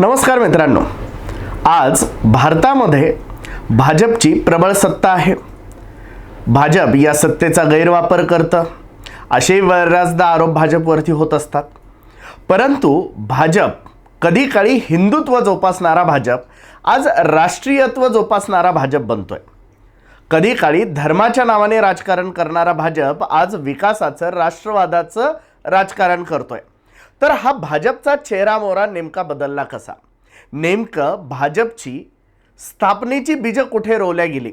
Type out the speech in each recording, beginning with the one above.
नमस्कार मित्रांनो. आज भारतामध्ये भाजपची प्रबळ सत्ता आहे. भाजप या सत्तेचा गैरवापर करतं. असे बऱ्याचदा आरोप भाजपवरती होत असतात. परंतु भाजप कधी काळी हिंदुत्व जोपासणारा भाजप आज राष्ट्रीयत्व जोपासणारा भाजप बनतोय. कधी काळी धर्माच्या नावाने राजकारण करणारा भाजप आज विकासाचं राष्ट्रवादाचं राजकारण करतोय. तर हा भाजपचा चेहरा मोरा नेमका बदलला कसा? नेमकं भाजपची स्थापनेची बीजं कुठे रोवल्या गेली?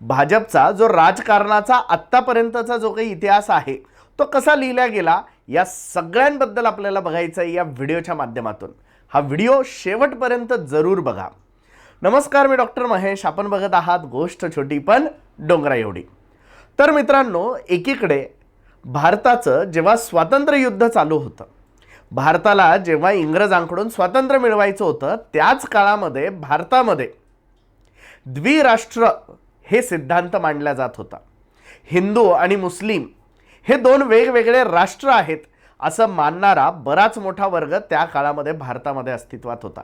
भाजपचा जो राजकारणाचा आत्तापर्यंतचा जो काही इतिहास आहे तो कसा लिहिला गेला? या सगळ्यांबद्दल आपल्याला बघायचं आहे या व्हिडिओच्या माध्यमातून. हा व्हिडिओ शेवटपर्यंत जरूर बघा. नमस्कार मी डॉक्टर महेश. आपण बघत आहात गोष्ट छोटी पण डोंगरा एवढी. तर मित्रांनो एकीकडे भारताचं जेव्हा स्वातंत्र्य युद्ध चालू होतं भारताला जेव्हा इंग्रजांकडून स्वातंत्र्य मिळवायचं होतं त्याच काळामध्ये भारतामध्ये द्विराष्ट्र हे सिद्धांत मांडला जात होता. हिंदू आणि मुस्लिम हे दोन वेगवेगळे राष्ट्र आहेत असं मानणारा बराच मोठा वर्ग त्या काळामध्ये भारतामध्ये अस्तित्वात होता.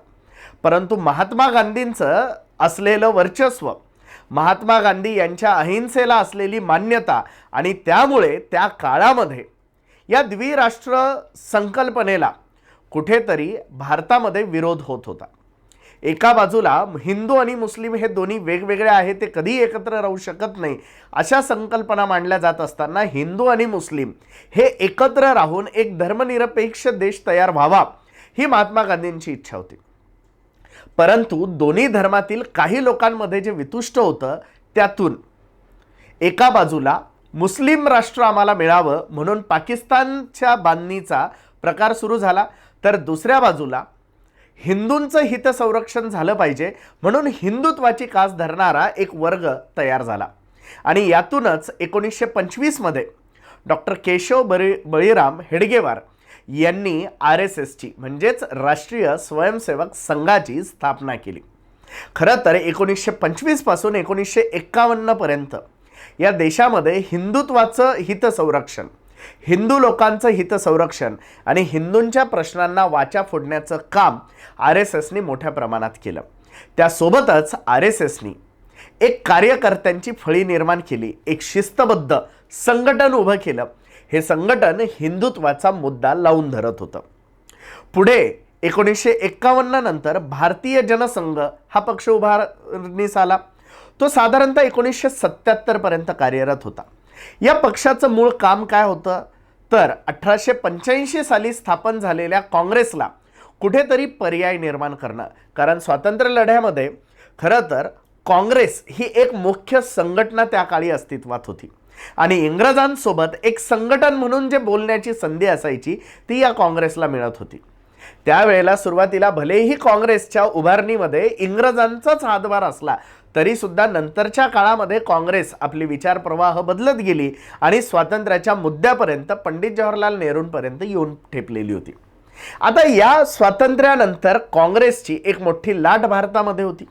परंतु महात्मा गांधींचं असलेलं वर्चस्व महात्मा गांधी यांच्या अहिंसेला असलेली मान्यता आणि त्यामुळे त्या काळामध्ये या द्विराष्ट्र संकल्पनेला कुठेतरी भारतामध्ये विरोध होत होता. एका बाजूला हिंदू आणि मुस्लिम हे दोन्ही वेगवेगळे आहेत ते कधी एकत्र राहू शकत नाही अशा संकल्पना मांडल्या जात असताना हिंदू आणि मुस्लिम हे एकत्र राहून एक धर्मनिरपेक्ष देश तयार व्हावा ही महात्मा गांधींची इच्छा होती. परंतु दोन्ही धर्मातील काही लोकांमध्ये जे वितुष्ट होतं त्यातून एका बाजूला मुस्लिम राष्ट्र आम्हाला मिळावं म्हणून पाकिस्तानच्या बांधणीचा प्रकार सुरू झाला. तर दुसऱ्या बाजूला हिंदूंचं हितसंरक्षण झालं पाहिजे म्हणून हिंदुत्वाची कास धरणारा एक वर्ग तयार झाला. आणि यातूनच एकोणीसशे पंचवीसमध्ये डॉक्टर केशव बळी बळीराम हेडगेवार यांनी आर एस एसची म्हणजेच राष्ट्रीय स्वयंसेवक संघाची स्थापना केली. खरं तर एकोणीसशे पंचवीसपासून एकोणीसशे एक्कावन्नपर्यंत या देशामध्ये हिंदुत्वाचं हितसंरक्षण हिंदू लोकांचं हितसंरक्षण आणि हिंदूंच्या प्रश्नांना वाचा फोडण्याचं काम आर एस एसनी मोठ्या प्रमाणात केलं. त्यासोबतच आर एस एसनी एक कार्यकर्त्यांची फळी निर्माण केली एक शिस्तबद्ध संघटन उभं केलं. हे संघटन हिंदुत्वाचा मुद्दा लावून धरत होतं. पुढे एकोणीसशे एक्कावन्न नंतर भारतीय जनसंघ हा पक्ष उभारणीस आला. तो साधारणतः एकोणीसशे सत्याहत्तरपर्यंत कार्यरत होता. या पक्षाचं मूळ काम काय होतं? तर अठराशे पंच्याऐंशी साली स्थापन झालेल्या काँग्रेसला कुठेतरी पर्याय निर्माण करणं. कारण स्वातंत्र्य लढ्यामध्ये खरं तर काँग्रेस ही एक मुख्य संघटना त्या काळी अस्तित्वात होती. आणि इंग्रजांसोबत एक संघटन म्हणून जे बोलण्याची संधी असायची ती या काँग्रेसला मिळत होती. त्यावेळेला सुरुवातीला भलेही काँग्रेसच्या उभारणीमध्ये इंग्रजांचाच हातभार असला तरी सुद्धा नंतरच्या काळामध्ये काँग्रेस आपली विचार प्रवाह बदलत गेली आणि स्वातंत्र्याच्या मुद्द्यापर्यंत पंडित जवाहरलाल नेहरूंपर्यंत येऊन ठेपलेली होती. आता या स्वातंत्र्यानंतर काँग्रेसची एक मोठी लाट भारतामध्ये होती.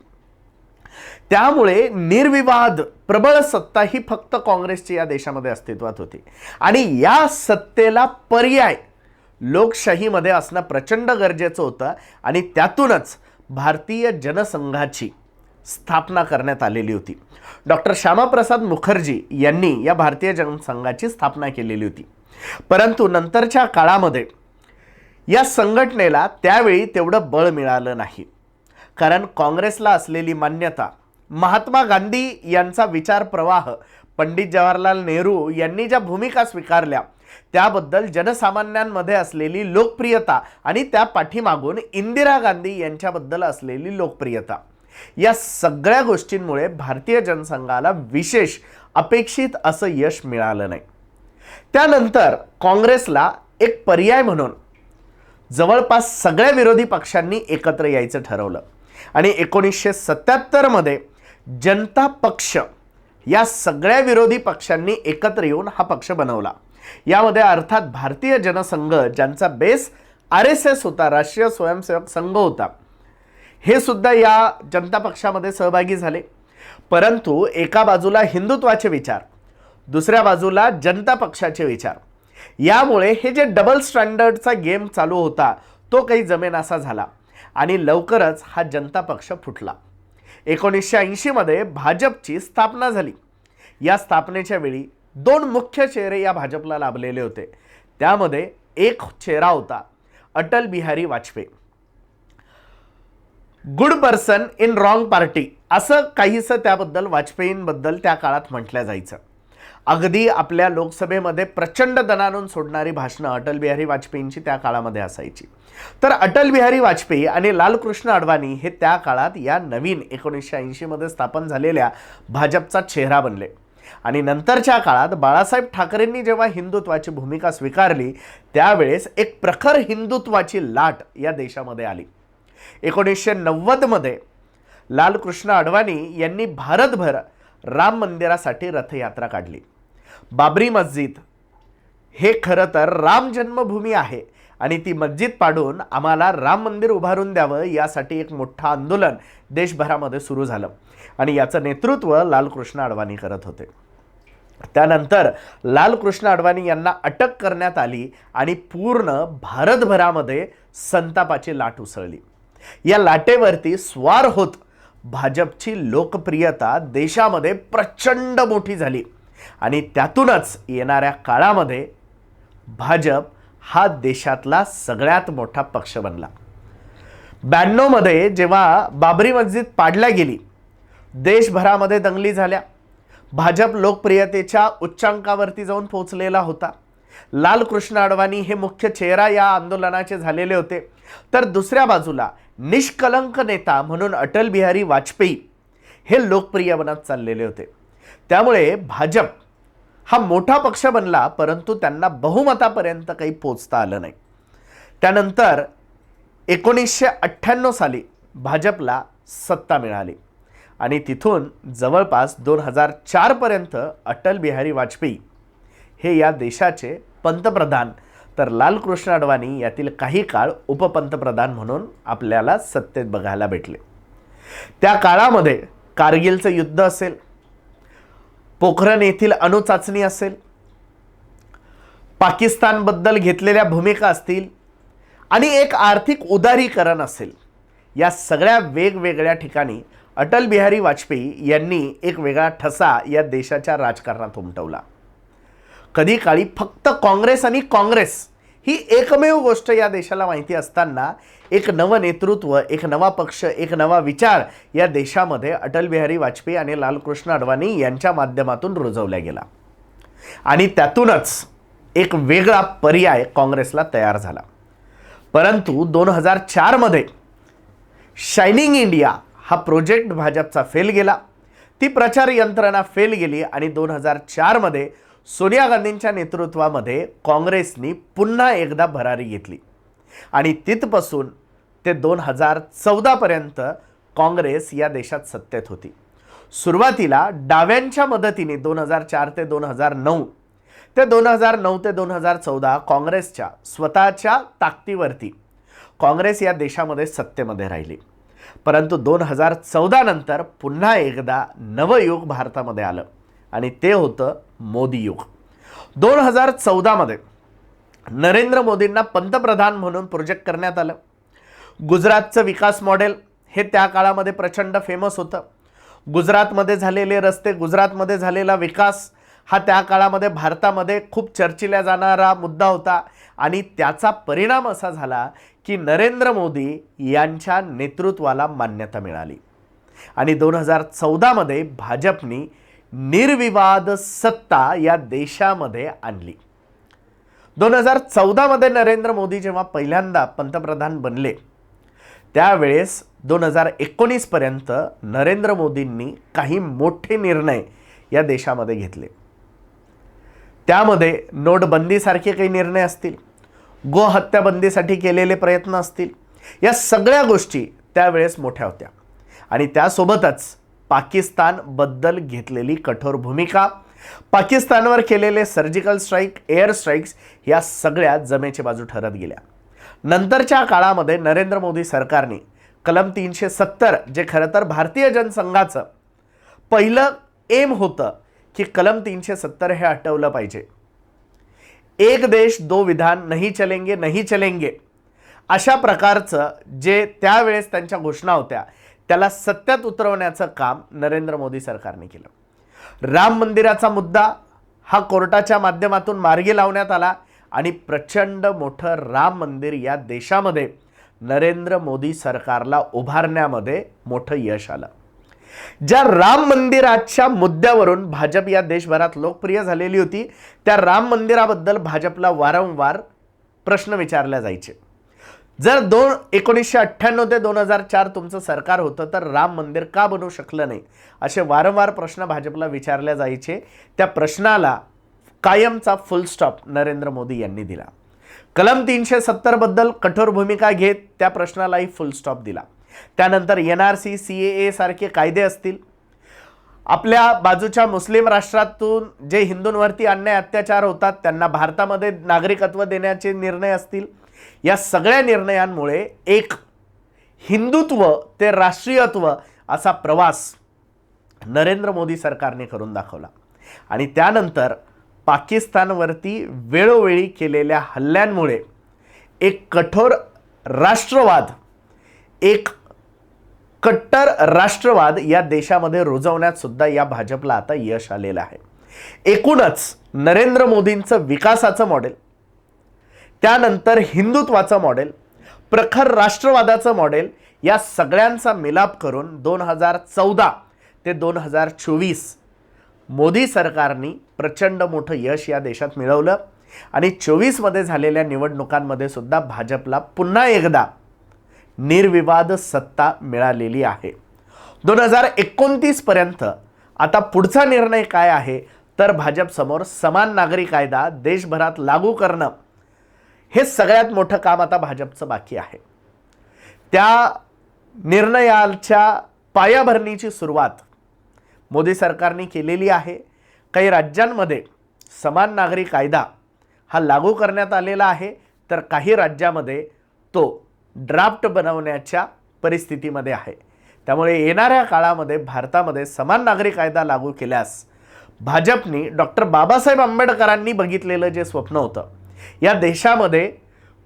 त्यामुळे निर्विवाद प्रबळ सत्ता ही फक्त काँग्रेसची या देशामध्ये अस्तित्वात होती. आणि या सत्तेला पर्याय लोकशाहीमध्ये असणं प्रचंड गरजेचं होतं आणि त्यातूनच भारतीय जनसंघाची स्थापना करण्यात आलेली होती. डॉक्टर श्यामाप्रसाद मुखर्जी यांनी या भारतीय जनसंघाची स्थापना केलेली होती. परंतु नंतरच्या काळामध्ये या संघटनेला त्यावेळी तेवढं बळ मिळालं नाही. कारण काँग्रेसला असलेली मान्यता महात्मा गांधी यांचा विचार प्रवाह पंडित जवाहरलाल नेहरू यांनी ज्या भूमिका स्वीकारल्या त्याबद्दल जनसामान्यांमध्ये असलेली लोकप्रियता आणि त्या पाठीमागून इंदिरा गांधी यांच्याबद्दल असलेली लोकप्रियता. या सगळ्या गोष्टींमुळे भारतीय जनसंघाला विशेष अपेक्षित असं यश मिळालं नाही. त्यानंतर काँग्रेसला एक पर्याय म्हणून जवळपास सगळ्या विरोधी पक्षांनी एकत्र यायचं ठरवलं आणि एकोणीसशे सत्याहत्तरमध्ये जनता पक्ष या सगळ्या विरोधी पक्षांनी एकत्र येऊन हा पक्ष बनवला. यामध्ये अर्थात भारतीय जनसंघ ज्यांचा बेस आर एस एस होता राष्ट्रीय स्वयंसेवक संघ होता हे सुद्धा या जनता पक्षामध्ये सहभागी झाले. परंतु एका बाजूला हिंदुत्वाचे विचार दुसऱ्या बाजूला जनता पक्षाचे विचार. यामुळे हे जे डबल स्टँडर्डचा गेम चालू होता तो काही जमेनासा झाला आणि लवकरच हा जनता पक्ष फुटला. एकोणीसशे ऐंशीमध्ये भाजपची स्थापना झाली. या स्थापनेच्या वेळी दोन मुख्य चेहरे या भाजपला लाभलेले होते. त्यामध्ये एक चेहरा होता Atal Bihari Vajpayee. Good person in wrong party असं काहीसं त्याबद्दल वाजपेयींबद्दल त्या काळात म्हटलं जायचं. अगदी आपल्या लोकसभेमध्ये प्रचंड दणानून सोडणारी भाषणं अटल बिहारी वाजपेयींची त्या काळामध्ये असायची. तर अटल बिहारी वाजपेयी आणि लालकृष्ण अडवाणी हे त्या काळात या नवीन एकोणीसशे ऐंशीमध्ये स्थापन झालेल्या भाजपचा चेहरा बनले. आणि नंतरच्या काळात बाळासाहेब ठाकरेंनी जेव्हा हिंदुत्वाची भूमिका स्वीकारली त्यावेळेस एक प्रखर हिंदुत्वाची लाट या देशामध्ये आली. एकोणीसशे नव्वदमध्ये लालकृष्ण अडवाणी यांनी भारतभर राम मंदिरासाठी रथयात्रा काढली. बाबरी मस्जिद हे खरं तर राम जन्मभूमी आहे. आणि ती मस्जिद पाडून आम्हाला राम मंदिर उभारून द्यावं यासाठी एक मोठं आंदोलन देशभरामध्ये सुरू झालं. आणि याचं नेतृत्व लालकृष्ण अडवाणी करत होते. त्यानंतर लालकृष्ण अडवाणी यांना अटक करण्यात आली आणि पूर्ण भारतभरामध्ये संतापाची लाट उसळली. या लाटेवरती स्वार होत भाजपची लोकप्रियता देशामध्ये प्रचंड मोठी झाली. आणि त्यातूनच येणाऱ्या काळामध्ये भाजप हा देशातला सगळ्यात मोठा पक्ष बनला. ब्याण्णवमध्ये जेव्हा बाबरी मस्जिद पाडल्या गेली देशभरामध्ये दंगली झाल्या. भाजप लोकप्रियतेच्या उच्चांकावरती जाऊन पोहोचलेला होता. लालकृष्ण अडवाणी हे मुख्य चेहरा या आंदोलनाचे झालेले होते. तर दुसऱ्या बाजूला निष्कलंक नेता म्हणून अटल बिहारी वाजपेयी हे लोकप्रिय बनत चाललेले होते. त्यामुळे भाजप हा मोठा पक्ष बनला परंतु त्यांना बहुमतापर्यंत काही पोचता आलं नाही. त्यानंतर एकोणीसशे अठ्ठ्याण्णव साली भाजपला सत्ता मिळाली. आणि तिथून जवळपास दोन हजार चारपर्यंत अटल बिहारी वाजपेयी हे या देशाचे पंतप्रधान. तर लालकृष्ण अडवाणी यातील काही काळ उपपंतप्रधान म्हणून आपल्याला सत्तेत बघायला भेटले. त्या काळामध्ये कारगिलचं युद्ध असेल पोखरण येथील अणुचाचणी असेल. पाकिस्तानबद्दल घेतलेल्या भूमिका असतील आणि एक आर्थिक उदारीकरण असेल. या सगळ्या वेगवेगळ्या ठिकाणी अटल बिहारी वाजपेयी यांनी एक वेगळा ठसा या देशाच्या राजकारणात उमटवला. कधी काळी फक्त काँग्रेस आणि काँग्रेस ही एकमेव गोष्ट या देशाला माहिती असताना एक नवं नेतृत्व एक नवा पक्ष एक नवा विचार या देशामध्ये अटल बिहारी वाजपेयी आणि लालकृष्ण अडवाणी यांच्या माध्यमातून रुजवला गेला. आणि त्यातूनच एक वेगळा पर्याय काँग्रेसला तयार झाला. परंतु दोन हजार चारमध्ये शायनिंग इंडिया हा प्रोजेक्ट भाजपचा फेल गेला. ती प्रचार यंत्रणा फेल गेली आणि दोन हजार चारमध्ये सोनिया गांधींच्या नेतृत्वामध्ये काँग्रेसनी पुन्हा एकदा भरारी घेतली. आणि तिथपासून ते दोन हजार चौदापर्यंत काँग्रेस या देशात सत्तेत होती. सुरुवातीला डाव्यांच्या मदतीने दोन हजार चार ते दोन हजार नऊ ते दोन हजार नऊ ते दोन हजार चौदा काँग्रेसच्या स्वतःच्या ताकदीवरती काँग्रेस या देशामध्ये सत्तेमध्ये राहिली. परंतु दोन हजार चौदा नंतर पुन्हा एकदा नवयुग भारतामध्ये आलं आणि ते होतं मोदी युग. दोन हजार चौदामध्ये नरेंद्र मोदींना पंतप्रधान म्हणून प्रोजेक्ट करण्यात आलं. गुजरातचं विकास मॉडेल हे त्या काळामध्ये प्रचंड फेमस होतं. गुजरातमध्ये झालेले रस्ते गुजरातमध्ये झालेला विकास हा त्या काळामध्ये भारतामध्ये खूप चर्चिला जाणारा मुद्दा होता आणि त्याचा परिणाम असा झाला की नरेंद्र मोदी यांच्या नेतृत्वाला मान्यता मिळाली. आणि दोन हजार चौदामध्ये भाजपनी निर्विवाद सत्ता या देशामध्ये आणली. दोन हजार चौदामध्ये नरेंद्र मोदी जेव्हा पहिल्यांदा पंतप्रधान बनले त्यावेळेस दोन हजार एकोणीसपर्यंत नरेंद्र मोदींनी काही मोठे निर्णय या देशामध्ये घेतले. त्यामध्ये नोटबंदीसारखे काही निर्णय असतील गोहत्याबंदीसाठी केलेले प्रयत्न असतील या सगळ्या गोष्टी त्यावेळेस मोठ्या होत्या. आणि त्यासोबतच पाकिस्तानबद्दल घेतलेली कठोर भूमिका पाकिस्तानवर केलेले सर्जिकल स्ट्राईक एअर स्ट्राईक्स या सगळ्या जमेची बाजू ठरत गेल्या. नंतरच्या काळामध्ये नरेंद्र मोदी सरकारने कलम तीनशे सत्तर जे खरं तर भारतीय जनसंघाचं पहिलं एम होतं की कलम तीनशे सत्तर हे हटवलं पाहिजे. एक देश दो विधान नहीं चलेंगे नहीं चलेंगे अशा प्रकारचं जे त्यावेळेस त्यांच्या घोषणा होत्या त्याला सत्यात उतरवण्याचं काम नरेंद्र मोदी सरकारने केलं. राम मंदिराचा मुद्दा हा कोर्टाच्या माध्यमातून मार्गी लावण्यात आला आणि प्रचंड मोठं राम मंदिर या देशामध्ये नरेंद्र मोदी सरकारला उभारण्यामध्ये मोठं यश आलं. ज्या राम मंदिराच्या मुद्द्यावरून भाजप या देशभरात लोकप्रिय झालेली होती त्या राम मंदिराबद्दल भाजपला वारंवार प्रश्न विचारले जायचे. जर दोन एकोणीसशे अठ्ठ्याण्णव ते दोन हजार चार तुमचं सरकार होतं तर राम मंदिर का बनू शकलं नाही? असे वारंवार प्रश्न भाजपला विचारले जायचे. त्या प्रश्नाला कायमचा फुल स्टॉप नरेंद्र मोदी यांनी दिला. कलम तीनशे सत्तरबद्दल कठोर भूमिका घेत त्या प्रश्नालाही फुल स्टॉप दिला. त्यानंतर N R C C A सारखे कायदे असतील. आपल्या बाजूच्या मुस्लिम राष्ट्रातून जे हिंदूंवरती अन्याय अत्याचार होतात त्यांना भारतामध्ये नागरिकत्व देण्याचे निर्णय असतील. या सगळ्या निर्णयांमुळे एक हिंदुत्व ते राष्ट्रीयत्व असा प्रवास नरेंद्र मोदी सरकारने करून दाखवला. आणि त्यानंतर पाकिस्तानवरती वेळोवेळी केलेल्या हल्ल्यांमुळे एक कठोर राष्ट्रवाद एक कट्टर राष्ट्रवाद या देशामध्ये रुजवण्यात सुद्धा या भाजपला आता यश आलेलं आहे. एकूणच नरेंद्र मोदींचं विकासाचं मॉडेल त्यानंतर हिंदुत्वाचं मॉडेल प्रखर राष्ट्रवादाचं मॉडेल या सगळ्यांचा मिलाप करून दोन हजार चौदा ते दोन हजार चोवीस मोदी सरकारने प्रचंड मोठं यश या देशात मिळवलं आणि चोवीसमध्ये झालेल्या निवडणुकांमध्ये सुद्धा भाजपला पुन्हा एकदा निर्विवाद सत्ता मिळालेली आहे. दोन हजार एकोणतीसपर्यंत आता पुढचा निर्णय काय आहे? तर भाजपसमोर समान नागरी कायदा देशभरात लागू करणं हे सगळ्यात मोठं काम आता भाजपचं बाकी आहे. त्या निर्णयाच्या पायाभरणीची सुरुवात मोदी सरकारने केलेली आहे. काही राज्यांमध्ये समान नागरी कायदा हा लागू करण्यात आलेला आहे. तर काही राज्यामध्ये तो ड्राफ्ट बनवण्याच्या परिस्थितीमध्ये आहे. त्यामुळे येणाऱ्या काळामध्ये भारतामध्ये समान नागरी कायदा लागू केल्यास भाजपनी डॉक्टर बाबासाहेब आंबेडकरांनी बघितलेलं जे स्वप्न होतं या देशामध्ये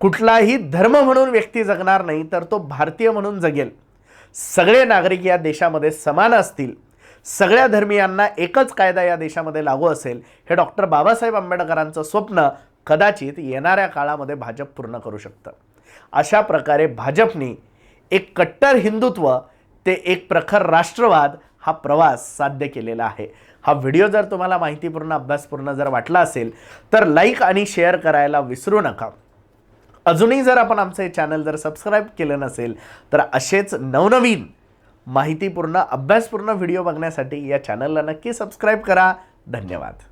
कुठलाही धर्म म्हणून व्यक्ती जगणार नाही तर तो भारतीय म्हणून जगेल. सगळे नागरिक या देशामध्ये समान असतील. सगळ्या धर्मियांना एकच कायदा या देशामध्ये लागू असेल. हे डॉक्टर बाबासाहेब आंबेडकरांचं स्वप्न कदाचित येणाऱ्या काळामध्ये भाजप पूर्ण करू शकतं. अशा प्रकारे भाजपनी एक कट्टर हिंदुत्व ते एक प्रखर राष्ट्रवाद हा प्रवास साध्य केलेला आहे. हा व्हिडिओ जर तुम्हाला माहितीपूर्ण अभ्यासपूर्ण जर वाटला असेल तर लाईक आणि शेअर करायला विसरू नका. अजूनही जर आपण आमचं हे चॅनल जर सबस्क्राईब केलं नसेल तर असेच नवनवीन माहितीपूर्ण अभ्यासपूर्ण व्हिडिओ बघण्यासाठी या चॅनलला नक्की सबस्क्राईब करा. धन्यवाद.